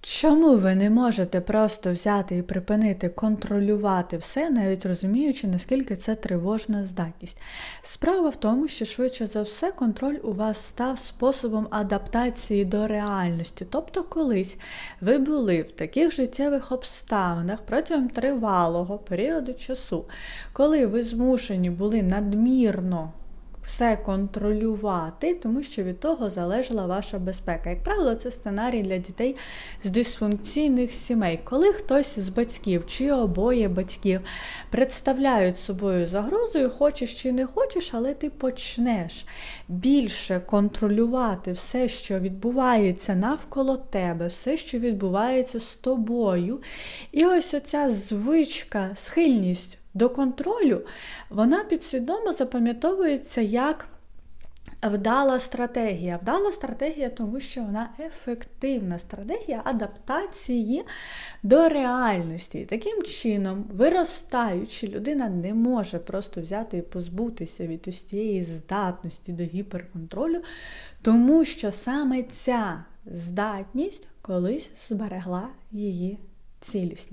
Чому ви не можете просто взяти і припинити контролювати все, навіть розуміючи, наскільки це тривожна здатність? Справа в тому, що швидше за все контроль у вас став способом адаптації до реальності. Тобто, колись ви були в таких життєвих обставинах протягом тривалого періоду часу, коли ви змушені були надмірно все контролювати, тому що від того залежала ваша безпека. Як правило, це сценарій для дітей з дисфункційних сімей, коли хтось з батьків чи обоє батьків представляють собою загрозою, хочеш чи не хочеш, але ти почнеш більше контролювати все, що відбувається навколо тебе, все, що відбувається з тобою. І ось оця звичка, схильність до контролю, вона підсвідомо запам'ятовується як вдала стратегія. Вдала стратегія, тому що вона ефективна стратегія адаптації до реальності. Таким чином, виростаючи, людина не може просто взяти і позбутися від ось цієї здатності до гіперконтролю, тому що саме ця здатність колись зберегла її цілісність.